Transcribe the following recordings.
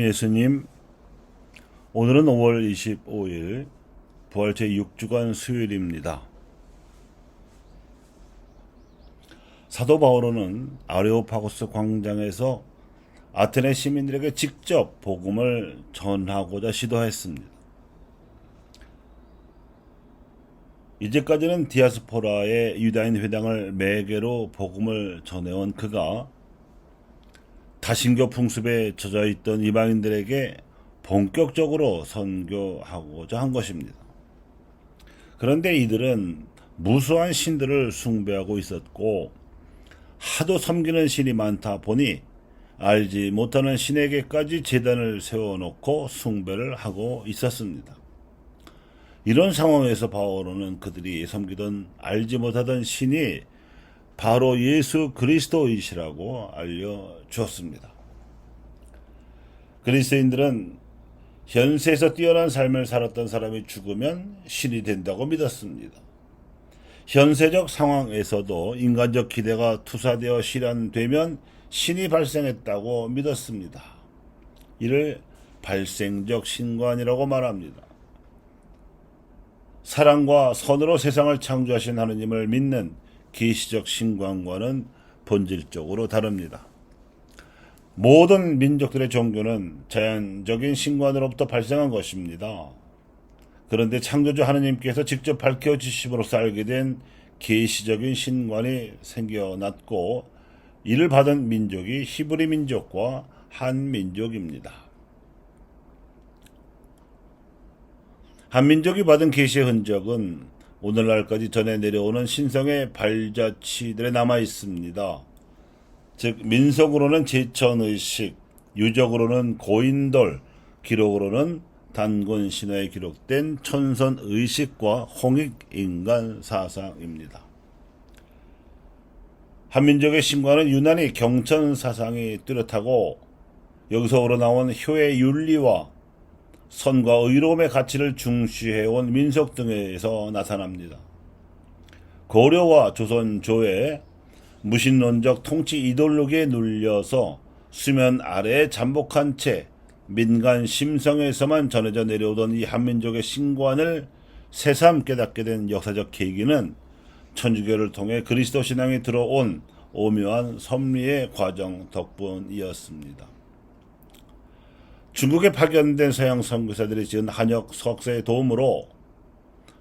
예수님, 오늘은 5월 25일 부활 제6주간 수요일입니다. 사도 바오로는 아레오파고스 광장에서 아테네 시민들에게 직접 복음을 전하고자 시도했습니다. 이제까지는 디아스포라의 유다인 회당을 매개로 복음을 전해온 그가 다신교 풍습에 젖어 있던 이방인들에게 본격적으로 선교하고자 한 것입니다. 그런데 이들은 무수한 신들을 숭배하고 있었고 하도 섬기는 신이 많다 보니 알지 못하는 신에게까지 재단을 세워놓고 숭배를 하고 있었습니다. 이런 상황에서 바오로는 그들이 섬기던 알지 못하던 신이 바로 예수 그리스도이시라고 알려주었습니다. 그리스도인들은 현세에서 뛰어난 삶을 살았던 사람이 죽으면 신이 된다고 믿었습니다. 현세적 상황에서도 인간적 기대가 투사되어 실현되면 신이 발생했다고 믿었습니다. 이를 발생적 신관이라고 말합니다. 사랑과 선으로 세상을 창조하신 하느님을 믿는 계시적 신관과는 본질적으로 다릅니다. 모든 민족들의 종교는 자연적인 신관으로부터 발생한 것입니다. 그런데 창조주 하느님께서 직접 밝혀 주심으로써 알게 된 계시적인 신관이 생겨났고 이를 받은 민족이 히브리 민족과 한민족입니다. 한민족이 받은 계시의 흔적은 오늘날까지 전해 내려오는 신성의 발자취들에 남아 있습니다. 즉 민속으로는 제천의식, 유적으로는 고인돌, 기록으로는 단군 신화에 기록된 천선의식과 홍익인간 사상입니다. 한민족의 신과는 유난히 경천 사상이 뚜렷하고 여기서 우러나온 효의 윤리와 선과 의로움의 가치를 중시해온 민속 등에서 나타납니다. 고려와 조선 조의 무신론적 통치 이데올로기에 눌려서 수면 아래에 잠복한 채 민간 심성에서만 전해져 내려오던 이 한민족의 신관을 새삼 깨닫게 된 역사적 계기는 천주교를 통해 그리스도 신앙이 들어온 오묘한 섭리의 과정 덕분이었습니다. 중국에 파견된 서양 선교사들이 지은 한역 석사의 도움으로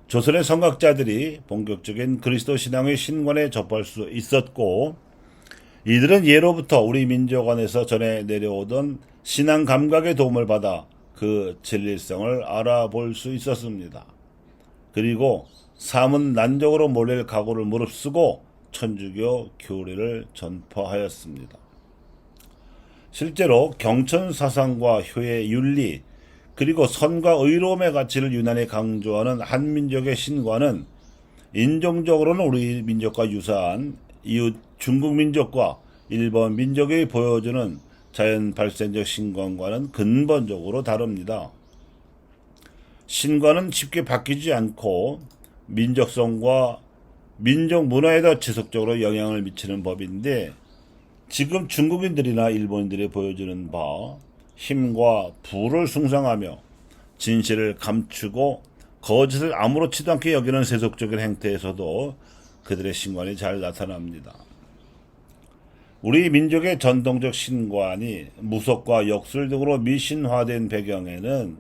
조선의 성각자들이 본격적인 그리스도 신앙의 신관에 접할 수 있었고 이들은 예로부터 우리 민족 안에서 전해 내려오던 신앙 감각의 도움을 받아 그 진리성을 알아볼 수 있었습니다. 그리고 삶은 난적으로 몰릴 각오를 무릅쓰고 천주교 교리를 전파하였습니다. 실제로 경천 사상과 효의 윤리 그리고 선과 의로움의 가치를 유난히 강조하는 한민족의 신과는 인종적으로는 우리 민족과 유사한 이웃 중국 민족과 일본 민족이 보여주는 자연 발생적 신관과는 근본적으로 다릅니다. 신관은 쉽게 바뀌지 않고 민족성과 민족 문화에도 지속적으로 영향을 미치는 법인데 지금 중국인들이나 일본인들이 보여주는 바 힘과 부를 숭상하며 진실을 감추고 거짓을 아무렇지도 않게 여기는 세속적인 행태에서도 그들의 신관이 잘 나타납니다. 우리 민족의 전통적 신관이 무속과 역술 등으로 미신화된 배경에는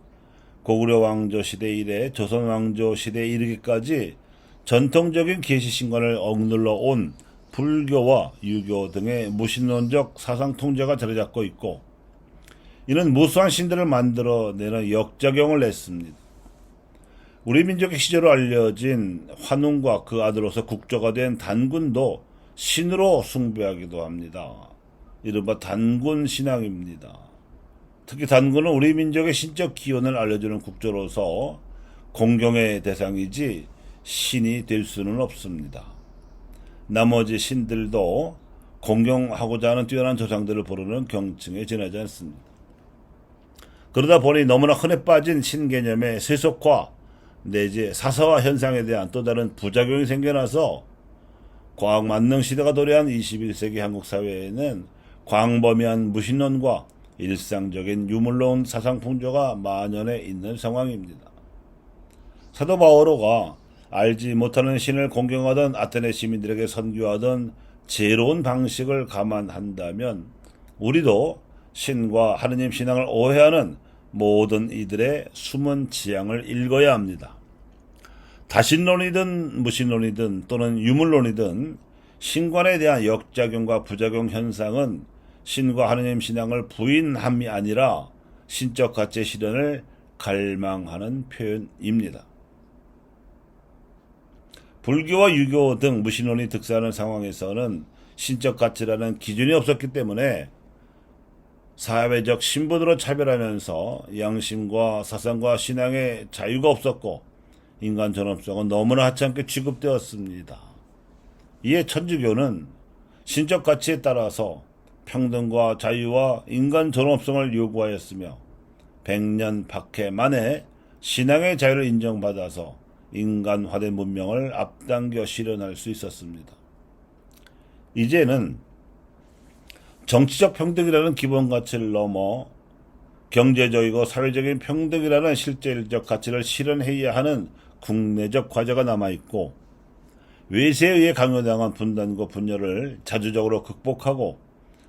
고구려 왕조 시대 이래 조선 왕조 시대에 이르기까지 전통적인 계시 신관을 억눌러 온 불교와 유교 등의 무신론적 사상 통제가 자리 잡고 있고 이는 무수한 신들을 만들어내는 역작용을 냈습니다. 우리 민족의 시제로 알려진 환웅과 그 아들로서 국조가 된 단군도 신으로 숭배하기도 합니다. 이른바 단군 신앙입니다. 특히 단군은 우리 민족의 신적 기원을 알려주는 국조로서 공경의 대상이지 신이 될 수는 없습니다. 나머지 신들도 공경하고자 하는 뛰어난 조상들을 부르는 경칭에 지나지 않습니다. 그러다 보니 너무나 흔해 빠진 신개념의 세속화 내지 사사화 현상에 대한 또 다른 부작용이 생겨나서 과학 만능 시대가 도래한 21세기 한국 사회에는 광범위한 무신론과 일상적인 유물로운 사상 풍조가 만연해 있는 상황입니다. 사도 바오로가 알지 못하는 신을 공경하던 아테네 시민들에게 선교하던 지혜로운 방식을 감안한다면 우리도 신과 하느님 신앙을 오해하는 모든 이들의 숨은 지향을 읽어야 합니다. 다신론이든 무신론이든 또는 유물론이든 신관에 대한 역작용과 부작용 현상은 신과 하느님 신앙을 부인함이 아니라 신적 가치 실현을 갈망하는 표현입니다. 불교와 유교 등 무신론이 득세하는 상황에서는 신적 가치라는 기준이 없었기 때문에 사회적 신분으로 차별하면서 양심과 사상과 신앙의 자유가 없었고 인간 존엄성은 너무나 하찮게 취급되었습니다. 이에 천주교는 신적 가치에 따라서 평등과 자유와 인간 존엄성을 요구하였으며 백년 박해 만에 신앙의 자유를 인정받아서 인간화된 문명을 앞당겨 실현할 수 있었습니다. 이제는 정치적 평등이라는 기본 가치를 넘어 경제적이고 사회적인 평등이라는 실질적 가치를 실현해야 하는 국내적 과제가 남아있고 외세에 의해 강요당한 분단과 분열을 자주적으로 극복하고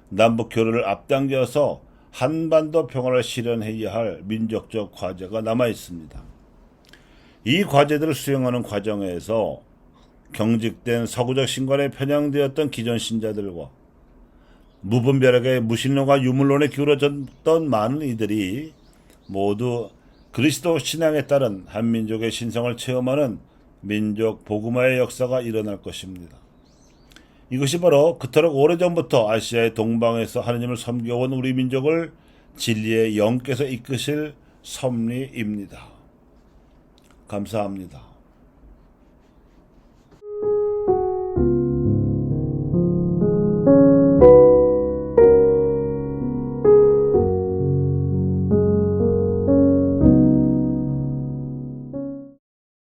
남북 교류를 앞당겨서 한반도 평화를 실현해야 할 민족적 과제가 남아 있습니다. 이 과제들을 수행하는 과정에서 경직된 서구적 신관에 편향되었던 기존 신자들과 무분별하게 무신론과 유물론에 기울어졌던 많은 이들이 모두 그리스도 신앙에 따른 한민족의 신성을 체험하는 민족 복음화의 역사가 일어날 것입니다. 이것이 바로 그토록 오래전부터 아시아의 동방에서 하느님을 섬겨온 우리 민족을 진리의 영께서 이끄실 섭리입니다. 감사합니다.